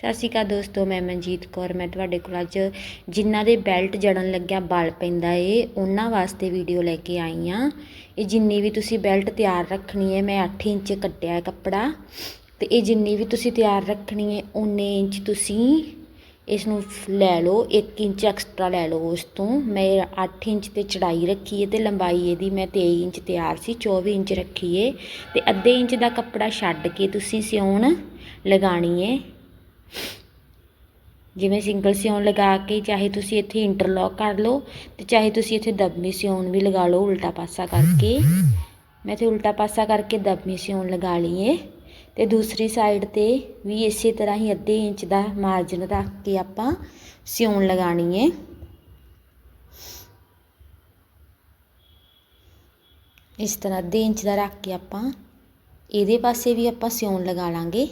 ਸਤਿ ਸ਼੍ਰੀ ਅਕਾਲ ਦੋਸਤੋ, ਮੈਂ ਮਨਜੀਤ ਕੌਰ। ਮੈਂ ਤੁਹਾਡੇ ਕੋਲ ਅੱਜ ਜਿਨ੍ਹਾਂ ਦੇ ਬੈਲਟ ਜੜਨ ਲੱਗਿਆ ਬਲ ਪੈਂਦਾ ਏ, ਉਹਨਾਂ ਵਾਸਤੇ ਵੀਡੀਓ ਲੈ ਕੇ ਆਈ ਆ। ਇਹ ਜਿੰਨੀ ਵੀ ਤੁਸੀਂ ਬੈਲਟ ਤਿਆਰ ਰੱਖਣੀ ਹੈ ਮੈਂ 8 ਇੰਚ ਕੱਟਿਆ ਹੈ ਕੱਪੜਾ। ਤੇ ਇਹ ਜਿੰਨੀ ਵੀ ਤੁਸੀਂ ਤਿਆਰ ਰੱਖਣੀ ਹੈ ਉਨੇ ਇੰਚ ਤੁਸੀਂ ਇਸ ਨੂੰ ਲੈ ਲਓ 1 ਇੰਚ ਐਕਸਟਰਾ ਲੈ ਲਓ ਉਸ ਤੋਂ। ਮੈਂ 8 ਇੰਚ ਤੇ ਚੜਾਈ ਰੱਖੀ ਹੈ ਤੇ ਲੰਬਾਈ ਇਹਦੀ ਮੈਂ 23 ਇੰਚ ਤਿਆਰ ਸੀ 24 ਇੰਚ ਰੱਖੀ ਹੈ ਤੇ ਅੱਧੇ ਇੰਚ ਦਾ ਕੱਪੜਾ ਛੱਡ ਕੇ ਤੁਸੀਂ ਸਿਉਣ ਲਗਾਣੀ ਹੈ ਜਿਵੇਂ ਸਿੰਗਲ ਸਿਉਣ ਲਗਾ ਕੇ ਚਾਹੇ ਤੁਸੀਂ ਇੱਥੇ ਇੰਟਰਲੌਕ ਕਰ ਲਓ ਤੇ ਚਾਹੇ ਤੁਸੀਂ ਇੱਥੇ ਦਬਮੀ ਸਿਉਣ ਵੀ ਲਗਾ ਲਓ ਉਲਟਾ ਪਾਸਾ ਕਰਕੇ। ਮੈਂ ਇੱਥੇ ਉਲਟਾ ਪਾਸਾ ਕਰਕੇ ਦਬਮੀ ਸਿਉਣ ਲਗਾ ਲਈਏ ਏ। ਤੇ ਦੂਸਰੀ ਸਾਈਡ ਤੇ ਵੀ ਇਸੇ ਤਰ੍ਹਾਂ ਹੀ ਅੱਧੇ ਇੰਚ ਦਾ ਮਾਰਜਨ ਰੱਖ ਕੇ ਆਪਾਂ ਸਿਉਣ ਲਗਾਣੀ ਹੈ ਇਸ ਤਰ੍ਹਾਂ ਅੱਧੇ ਇੰਚ ਦਾ ਰੱਖ ਕੇ ਆਪਾਂ ਇਹਦੇ ਪਾਸੇ ਵੀ ਆਪਾਂ ਸਿਉਣ ਲਗਾ ਲਾਂਗੇ।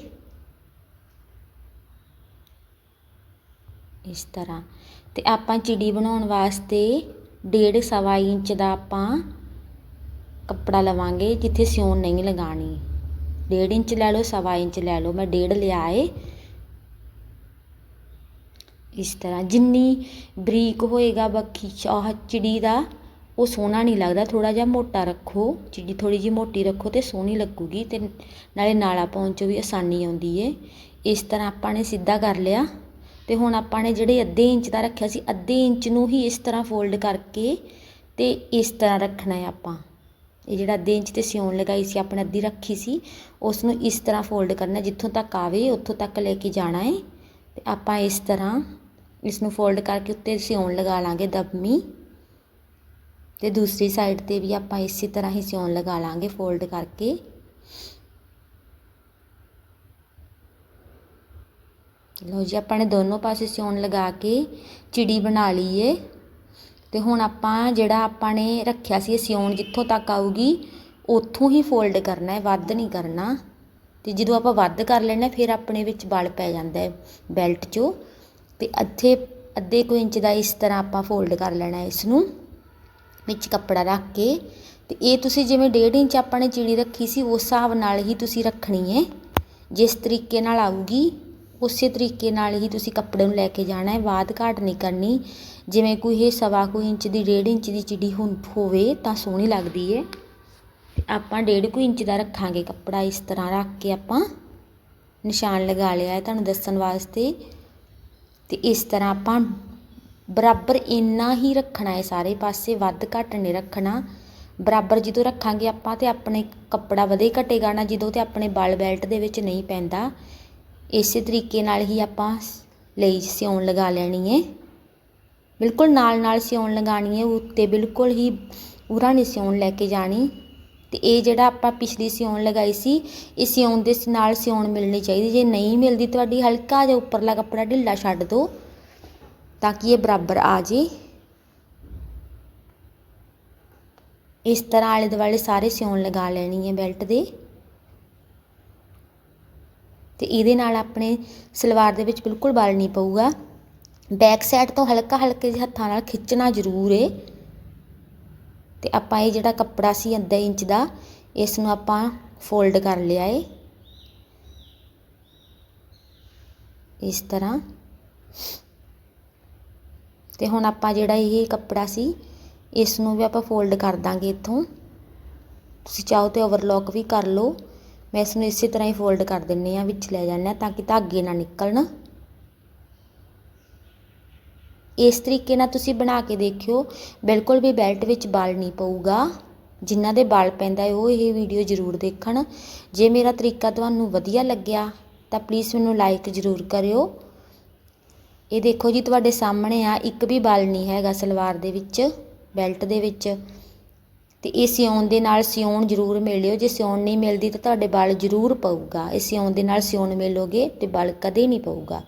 ਇਸ ਤਰ੍ਹਾਂ। ਅਤੇ ਆਪਾਂ ਚਿੜੀ ਬਣਾਉਣ ਵਾਸਤੇ ਡੇਢ ਸਵਾ ਇੰਚ ਦਾ ਆਪਾਂ ਕੱਪੜਾ ਲਵਾਂਗੇ, ਜਿੱਥੇ ਸਿਉਣ ਨਹੀਂ ਲਗਾਣੀ। ਡੇਢ ਇੰਚ ਲੈ ਲਓ, ਸਵਾ ਇੰਚ ਲੈ ਲਓ, ਮੈਂ ਡੇਢ ਲਿਆ ਏ। ਇਸ ਤਰ੍ਹਾਂ। ਜਿੰਨੀ ਬਰੀਕ ਹੋਏਗਾ ਬੱਖੀ ਚਾਹ ਚਿੜੀ ਦਾ, ਉਹ ਸੋਹਣਾ ਨਹੀਂ ਲੱਗਦਾ। ਥੋੜਾ ਜਿਹਾ ਮੋਟਾ ਰੱਖੋ। ਚਿੜੀ ਥੋੜੀ ਜਿਹੀ ਮੋਟੀ ਰੱਖੋ ਤੇ ਸੋਹਣੀ ਲੱਗੂਗੀ ਤੇ ਨਾਲੇ ਨਾਲਾ ਪਾਉਣ 'ਚ ਵੀ ਆਸਾਨੀ ਆਉਂਦੀ ਏ। ਇਸ ਤਰ੍ਹਾਂ ਆਪਾਂ ਨੇ ਸਿੱਧਾ ਕਰ ਲਿਆ। ਅਤੇ ਹੁਣ ਆਪਾਂ ਨੇ ਜਿਹੜੇ ਅੱਧੇ ਇੰਚ ਦਾ ਰੱਖਿਆ ਸੀ, ਅੱਧੇ ਇੰਚ ਨੂੰ ਹੀ ਇਸ ਤਰ੍ਹਾਂ ਫੋਲਡ ਕਰਕੇ ਅਤੇ ਇਸ ਤਰ੍ਹਾਂ ਰੱਖਣਾ ਹੈ ਆਪਾਂ। ਇਹ ਜਿਹੜਾ ਅੱਧੇ ਇੰਚ ਤੇ ਸਿਉਣ ਲਗਾਈ ਸੀ, ਆਪਣੇ ਅੱਧੀ ਰੱਖੀ ਸੀ ਉਸ ਨੂੰ ਇਸ ਤਰ੍ਹਾਂ ਫੋਲਡ ਕਰਨਾ, ਜਿੱਥੋਂ ਤੱਕ ਆਵੇ ਉੱਥੋਂ ਤੱਕ ਲੈ ਕੇ ਜਾਣਾ ਹੈ। ਤੇ ਆਪਾਂ ਇਸ ਤਰ੍ਹਾਂ ਇਸ ਨੂੰ ਫੋਲਡ ਕਰਕੇ ਉੱਤੇ ਸਿਉਣ ਲਗਾ ਲਾਂਗੇ ਦਬਮੀ ਤੇ ਦੂਸਰੀ ਸਾਈਡ ਤੇ ਵੀ ਆਪਾਂ ਇਸੇ ਤਰ੍ਹਾਂ ਹੀ ਸਿਉਣ ਲਗਾ ਲਾਂਗੇ ਫੋਲਡ ਕਰਕੇ। ਲਓ ਜੀ, ਆਪਾਂ ਨੇ ਦੋਨੋਂ ਪਾਸੇ ਸਿਉਣ ਲਗਾ ਕੇ ਚਿੜੀ ਬਣਾ ਲਈ ਏ। ਤੇ ਹੁਣ ਆਪਾਂ ਜਿਹੜਾ ਆਪਾਂ ਨੇ ਰੱਖਿਆ ਸੀ ਇਹ ਸਿਉਣ ਜਿੱਥੋਂ ਤੱਕ ਆਊਗੀ, ਉੱਥੋਂ ਹੀ ਫੋਲਡ ਕਰਨਾ ਹੈ ਵੱਧ ਨਹੀਂ ਕਰਨਾ। ਤੇ ਜਦੋਂ ਆਪਾਂ ਵੱਧ ਕਰ ਲੈਣਾ ਫਿਰ ਆਪਣੇ ਵਿੱਚ ਬਲ ਪੈ ਜਾਂਦਾ ਹੈ ਬੈਲਟ 'ਚੋਂ। ਤੇ ਇੱਥੇ ਅੱਧੇ ਕੁ ਇੰਚ ਦਾ ਇਸ ਤਰ੍ਹਾਂ ਆਪਾਂ ਫੋਲਡ ਕਰ ਲੈਣਾ ਇਸ ਨੂੰ ਵਿੱਚ ਕੱਪੜਾ ਰੱਖ ਕੇ। ਤੇ ਇਹ ਤੁਸੀਂ ਜਿਵੇਂ 1.5 ਇੰਚ ਆਪਾਂ ਨੇ ਚਿੜੀ ਰੱਖੀ ਸੀ, ਉਸ ਹਿਸਾਬ ਨਾਲ ਹੀ ਤੁਸੀਂ ਰੱਖਣੀ ਹੈ ਜਿਸ ਤਰੀਕੇ ਨਾਲ ਆਊਗੀ। ਉਸੇ ਤਰੀਕੇ ਨਾਲ ਹੀ ਤੁਸੀਂ ਕੱਪੜੇ ਨੂੰ ਲੈ ਕੇ ਜਾਣਾ ਹੈ ਬਾਦ ਘਾਟ ਨਹੀਂ ਕਰਨੀ। ਜਿਵੇਂ ਕੋਈ ਇਹ ਸਵਾ ਕੁ ਇੰਚ ਦੀ, ਡੇਢ ਇੰਚ ਦੀ ਚਿੜੀ ਹੁੰ, ਹੋਵੇ ਤਾਂ ਸੋਹਣੀ ਲੱਗਦੀ ਹੈ ਆਪਾਂ ਡੇਢ ਕੁ ਇੰਚ ਦਾ ਰੱਖਾਂਗੇ ਕੱਪੜਾ, ਇਸ ਤਰ੍ਹਾਂ ਰੱਖ ਕੇ ਆਪਾਂ ਨਿਸ਼ਾਨ ਲਗਾ ਲਿਆ ਹੈ ਤੁਹਾਨੂੰ ਦੱਸਣ ਵਾਸਤੇ। ਤੇ ਇਸ ਤਰ੍ਹਾਂ ਆਪਾਂ ਬਰਾਬਰ ਇੰਨਾ ਹੀ ਰੱਖਣਾ ਹੈ ਸਾਰੇ ਪਾਸੇ, ਵੱਧ ਘੱਟ ਨਹੀਂ ਰੱਖਣਾ। ਬਰਾਬਰ ਜਦੋਂ ਰੱਖਾਂਗੇ ਆਪਾਂ ਤੇ ਆਪਣੇ ਕੱਪੜਾ ਵਧੇ ਘਟੇਗਾ ਨਾ, ਜਦੋਂ ਤੇ ਆਪਣੇ ਬਲ ਬੈਲਟ ਦੇ ਵਿੱਚ ਨਹੀਂ ਪੈਂਦਾ। ਇਸੇ ਤਰੀਕੇ ਨਾਲ ਹੀ ਆਪਾਂ ਲਈ ਸਿਉਣ ਲਗਾ ਲੈਣੀ ਹੈ ਬਿਲਕੁਲ ਨਾਲ ਨਾਲ ਸਿਉਣ ਲਗਾਣੀ ਹੈ ਉੱਤੇ ਬਿਲਕੁਲ ਹੀ ਉਰਾ ਨਹੀਂ ਸਿਉਣ ਲੈ ਕੇ ਜਾਣੀ। ਤੇ ਇਹ ਜਿਹੜਾ ਆਪਾਂ ਪਿਛਲੀ ਸਿਉਣ ਲਗਾਈ ਸੀ, ਇਹ ਸਿਉਣ ਦੇ ਨਾਲ ਸਿਉਣ ਮਿਲਣੀ ਚਾਹੀਦੀ। ਜੇ ਨਹੀਂ ਮਿਲਦੀ ਤੁਹਾਡੀ ਹਲਕਾ ਜਿਹਾ ਉੱਪਰਲਾ ਕੱਪੜਾ ਢਿੱਲਾ ਛੱਡ ਦਿਓ ਤਾਂ ਕਿ ਇਹ ਬਰਾਬਰ ਆ ਜੇ? ਇਸ ਤਰ੍ਹਾਂ ਆਲੇ ਦੁਆਲੇ ਸਾਰੇ ਸਿਉਣ ਲਗਾ ਲੈਣੀ ਹੈ ਬੈਲਟ ਦੇ। ਤੇ ਇਹਦੇ ਨਾਲ ਆਪਣੇ ਸਲਵਾਰ ਦੇ ਵਿੱਚ ਬਿਲਕੁਲ ਬਲ ਨਹੀਂ ਪਊਗਾ। ਬੈਕ ਸਾਈਡ ਤੋਂ ਹਲਕਾ ਹਲਕੇ ਜਿਹੇ ਹੱਥਾਂ ਨਾਲ ਖਿੱਚਣਾ ਜ਼ਰੂਰ ਏ। ਤੇ ਆਪਾਂ ਇਹ ਜਿਹੜਾ ਕੱਪੜਾ ਸੀ ਅੱਧਾ ਇੰਚ ਦਾ ਇਸ ਨੂੰ ਆਪਾਂ ਫੋਲਡ ਕਰ ਲਿਆ ਏ। ਇਸ ਤਰ੍ਹਾਂ। ਤੇ ਹੁਣ ਆਪਾਂ ਜਿਹੜਾ ਇਹ ਕੱਪੜਾ ਸੀ ਇਸ ਨੂੰ ਵੀ ਆਪਾਂ ਫੋਲਡ ਕਰ ਦਾਂਗੇ ਇੱਥੋਂ। ਤੁਸੀਂ ਚਾਹੋ ਤੇ ਓਵਰਲੌਕ ਵੀ ਕਰ ਲਓ। ਮੈਂ ਇਸ ਨੂੰ ਇਸੇ ਤਰ੍ਹਾਂ ਹੀ ਫੋਲਡ ਕਰ ਦਿੰਨੀ ਆ, ਵਿੱਚ ਲੈ ਜਾਂਦੇ ਤਾਂ ਕਿ ਧਾਗੇ ਨਾ ਨਿਕਲਣ। ਇਸ ਤਰੀਕੇ ਨਾਲ ਤੁਸੀਂ ਬਣਾ ਕੇ ਦੇਖਿਓ, ਬਿਲਕੁਲ ਵੀ ਬੈਲਟ ਵਿੱਚ ਬਲ ਨਹੀਂ ਪਊਗਾ। ਜਿਨ੍ਹਾਂ ਦੇ ਬਲ ਪੈਂਦਾ ਉਹ ਇਹ ਵੀਡੀਓ ਜ਼ਰੂਰ ਦੇਖਣ। ਜੇ ਮੇਰਾ ਤਰੀਕਾ ਤੁਹਾਨੂੰ ਵਧੀਆ ਲੱਗਿਆ, ਤਾਂ ਪਲੀਜ਼ ਮੈਨੂੰ ਲਾਈਕ ਜ਼ਰੂਰ ਕਰਿਓ। ਇਹ ਦੇਖੋ ਜੀ, ਤੁਹਾਡੇ ਸਾਹਮਣੇ ਆ, ਇੱਕ ਵੀ ਬਲ ਨਹੀਂ ਹੈਗਾ ਸਲਵਾਰ ਦੇ ਵਿੱਚ ਬੈਲਟ ਦੇ ਵਿੱਚ। ਤੇ ਇਹ ਸਿਉਣ ਦੇ ਨਾਲ ਸਿਉਣ ਜ਼ਰੂਰ ਮਿਲਿਓ, ਜੇ ਸਿਉਣ ਨਹੀਂ ਮਿਲਦੀ ਤਾਂ ਤੁਹਾਡੇ ਬਲ ਜ਼ਰੂਰ ਪਊਗਾ। ਇਹ ਸਿਉਣ ਦੇ ਨਾਲ ਸਿਉਣ ਮਿਲੋਗੇ ਤੇ ਬਲ ਕਦੇ ਨਹੀਂ ਪਊਗਾ।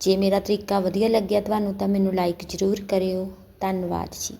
ਜੇ ਮੇਰਾ ਤਰੀਕਾ ਵਧੀਆ ਲੱਗਿਆ ਤੁਹਾਨੂੰ ਤਾਂ ਮੈਨੂੰ ਲਾਈਕ ਜ਼ਰੂਰ ਕਰਿਓ। ਧੰਨਵਾਦ ਜੀ।